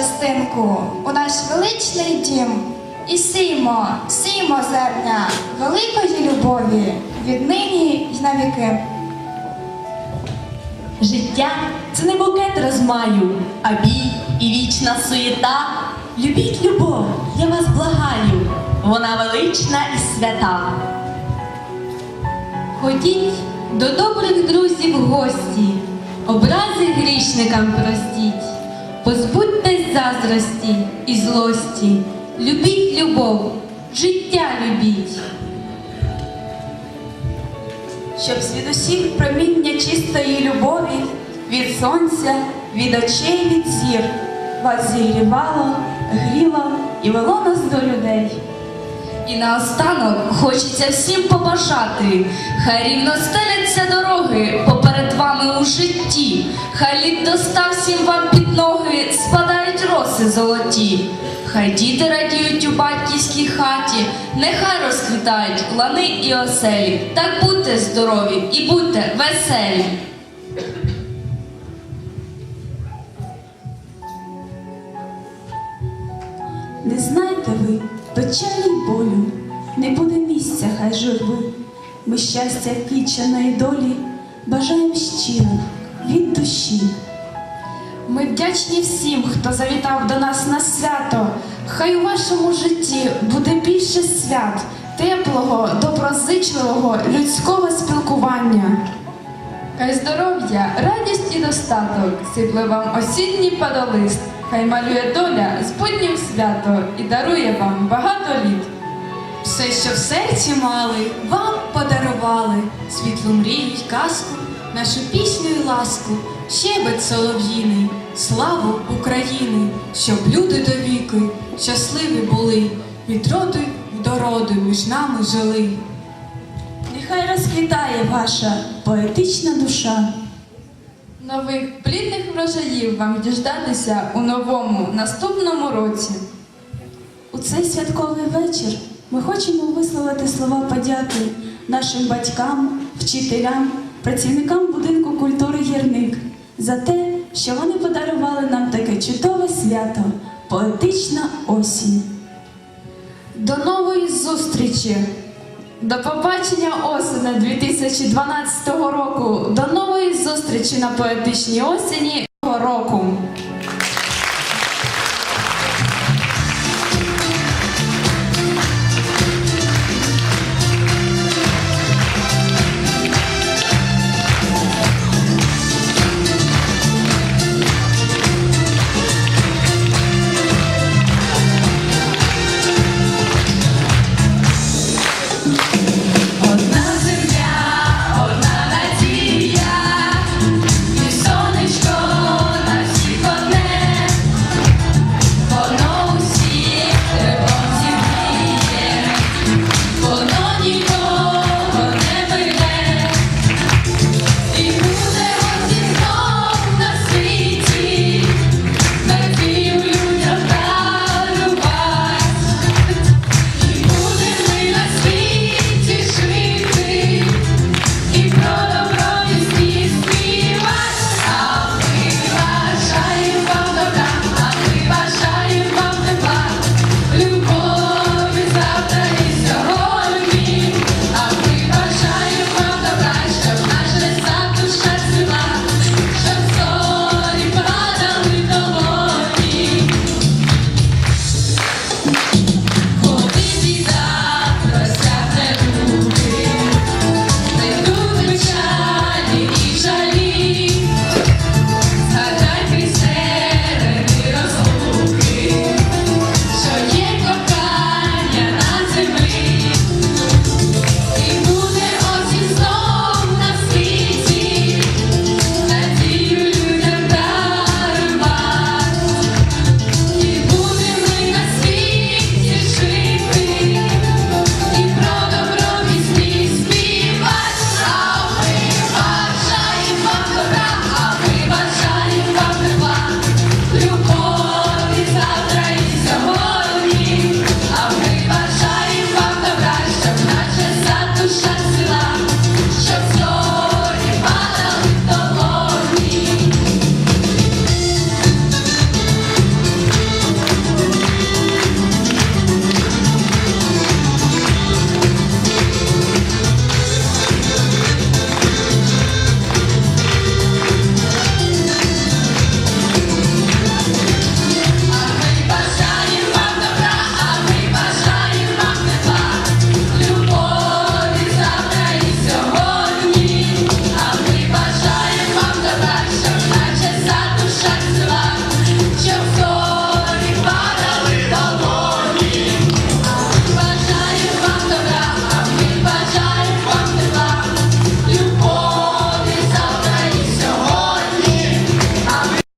частинку у наш величний дім і сіймо, сіймо зерня великої любові віднині й навіки. Життя це не букет розмаю, а бій і вічна суєта. Любіть любов, я вас благаю, вона велична і свята. Ходіть до добрих друзів гості, образи грішникам простіть, позбудьтесь заздрості і злості, любіть любов, життя любіть. щоб звідусіль проміння чистої любові, від сонця, від очей, від зір, вас зігрівало, гріло і вело нас до людей. І наостанок хочеться всім побажати, хай рівно стеляться дороги поперед вами у житті, хай лід достав всім вам під ноги, золоті. Хай діти радіють у батьківській хаті, нехай розквітають лани і оселі. Так будьте здорові і будьте веселі. Не знайте ви печалі болю, не буде місця, хай журби. Ми щастя вкіченої долі бажаємо щиро від душі. Ми вдячні всім, хто завітав до нас на свято. Хай у вашому житті буде більше свят, теплого, доброзичливого, людського спілкування. Хай здоров'я, радість і достаток сипле вам осінній падолист. Хай малює доля з буднім свято і дарує вам багато літ. Все, що в серці мали, вам подарували світлу мрію й казку, нашу пісню й ласку, щебет солов'їний, славу України, щоб люди до віки щасливі були, від роду до роду між нами жили. Нехай розквітає ваша поетична душа. Нових плідних врожаїв вам діждатися у новому наступному році. У цей святковий вечір ми хочемо висловити слова подяки нашим батькам, вчителям, працівникам будинку культури гірник за те, що вони подарували нам таке чудове свято поетична осінь. До нової зустрічі! До побачення осені 2012 року! До нової зустрічі на поетичній осені року!